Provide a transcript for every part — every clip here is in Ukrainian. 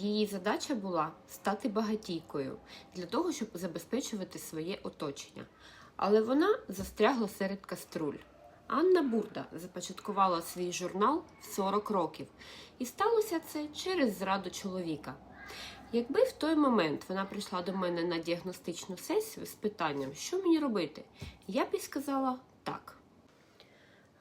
Її задача була стати багатійкою для того, щоб забезпечувати своє оточення. Але вона застрягла серед каструль. Анна Бурда започаткувала свій журнал в 40 років, і сталося це через зраду чоловіка. Якби в той момент вона прийшла до мене на діагностичну сесію з питанням, що мені робити, я б їй сказала так.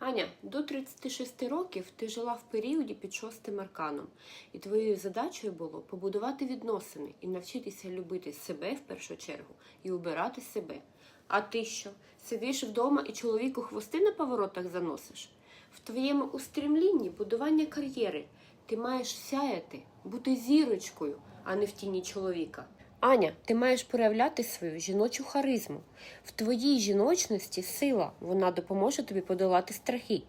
Аня, до 36 років ти жила в періоді під шостим арканом, і твоєю задачею було побудувати відносини і навчитися любити себе в першу чергу і обирати себе. А ти що? Сидиш вдома і чоловіку хвости на поворотах заносиш? В твоєму устремлінні будування кар'єри ти маєш сяяти, бути зірочкою, а не в тіні чоловіка. Аня, ти маєш проявляти свою жіночу харизму. В твоїй жіночності сила, вона допоможе тобі подолати страхи.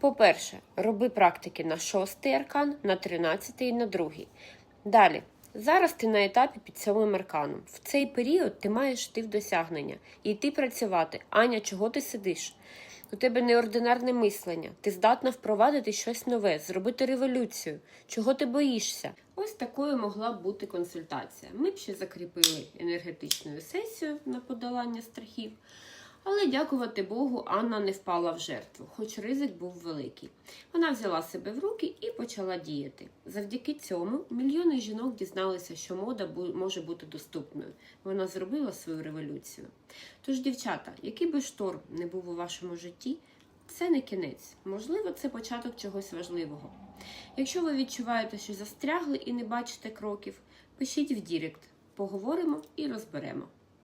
По-перше, роби практики на шостий аркан, на тринадцятий і на другий. Далі. Зараз ти на етапі під сьомим арканом. В цей період ти маєш йти в досягнення і йти працювати. Аня, чого ти сидиш? У тебе неординарне мислення. Ти здатна впровадити щось нове, зробити революцію. Чого ти боїшся? Ось такою могла б бути консультація. Ми б ще закріпили енергетичною сесію на подолання страхів. Але, дякувати Богу, Анна не впала в жертву, хоч ризик був великий. Вона взяла себе в руки і почала діяти. Завдяки цьому мільйони жінок дізналися, що мода може бути доступною. Вона зробила свою революцію. Тож, дівчата, який би шторм не був у вашому житті, це не кінець. Можливо, це початок чогось важливого. Якщо ви відчуваєте, що застрягли і не бачите кроків, пишіть в Дірект. Поговоримо і розберемо.